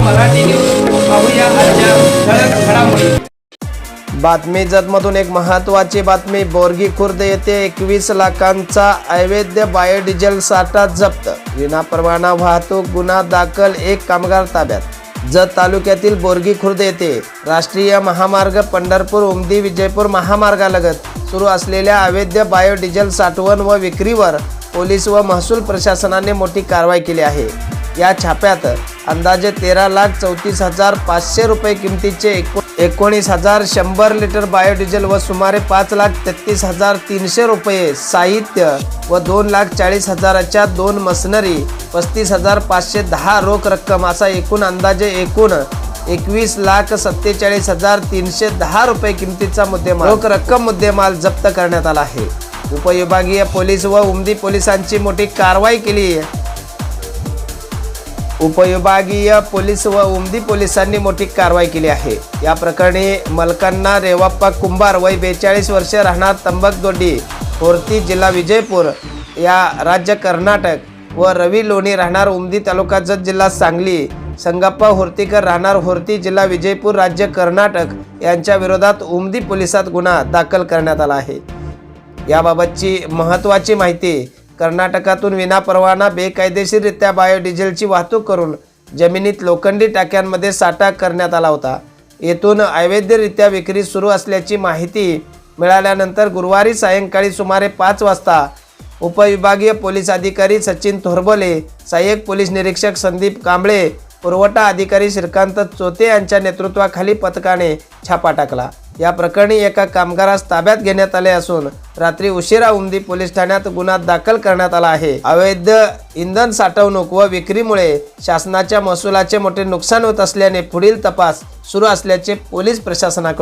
Marathi news पाहूया आजच्या ठळक घडामोडी. बातमी जतमधून एक महत्त्वाची बातमी. बोरगी खुर्द येथे एकवीस लाखांचा अवैध बायोडिझेल साठा जप्त. विनापरवाना वाहतूक गुन्हा दाखल एक कामगार ताब्यात. जत तालुक्यातील बोरगी खुर्द येथे राष्ट्रीय महामार्ग पंढरपूर उमदी विजयपूर महामार्गालगत सुरू असलेल्या अवैध बायोडिझेल साठवण व विक्रीवर पोलीस व महसूल प्रशासनाने मोठी कारवाई केली आहे. या छाप्यात अंदाजे तेरा लाख चौतीस हजार पाचशे रुपये किमतीचे एको एकोणीस हजार शंभर लिटर बायोडिझेल व सुमारे पाच लाख तेहतीस हजार तीनशे रुपये साहित्य व दोन लाख चाळीस हजाराच्या दोन मशनरी पस्तीस हजार पाचशे दहा रोख रक्कम असा एकूण अंदाजे एकूण एकवीस लाख सत्तेचाळीस हजार तीनशे दहा रुपये किमतीचा मुद्देमाल रोख रक्कम मुद्देमाल जप्त करण्यात आला आहे. उपविभागीय पोलीस व उमदी पोलिसांची मोठी कारवाई केली. आहे उपविभागीय पोलीस व उमदी पोलिसांनी मोठी कारवाई केली आहे. या प्रकरणी मलकांना रेवाप्पा कुंभार वय बेचाळीस वर्षे राहणार तंबकदोडी होर्ती जिल्हा विजयपूर या राज्य कर्नाटक व रवी लोणी राहणार उमदी तालुका जत जिल्हा सांगली. संगप्पा होर्तीकर राहणार होर्ती जिल्हा विजयपूर राज्य कर्नाटक यांच्या विरोधात उमदी पोलिसात गुन्हा दाखल करण्यात आला आहे. याबाबतची महत्त्वाची माहिती कर्नाटकातून विनापरवाना बेकायदेशीररित्या बायोडिझेलची वाहतूक करून जमिनीत लोखंडी टाक्यांमध्ये साठा करण्यात आला होता. येथून अवैधरित्या विक्री सुरू असल्याची माहिती मिळाल्यानंतर गुरुवारी सायंकाळी सुमारे पाच वाजता उपविभागीय पोलीस अधिकारी सचिन थोरबोले सहाय्यक पोलीस निरीक्षक संदीप कांबळे पुरवठा अधिकारी श्रीकांत चोते यांच्या नेतृत्वाखाली पथकाने छापा टाकला. या प्रकरणी एका कामगारास ताब्यात घेण्यात आले असून रात्री उशिरा उमदी पोलीस ठाण्यात गुन्हा दाखल करण्यात आला आहे. अवैध इंधन साठवणूक व विक्रीमुळे शासनाच्या महसुलाचे मोठे नुकसान होत असल्याने पुढील तपास सुरू असल्याचे पोलीस प्रशासनाकडून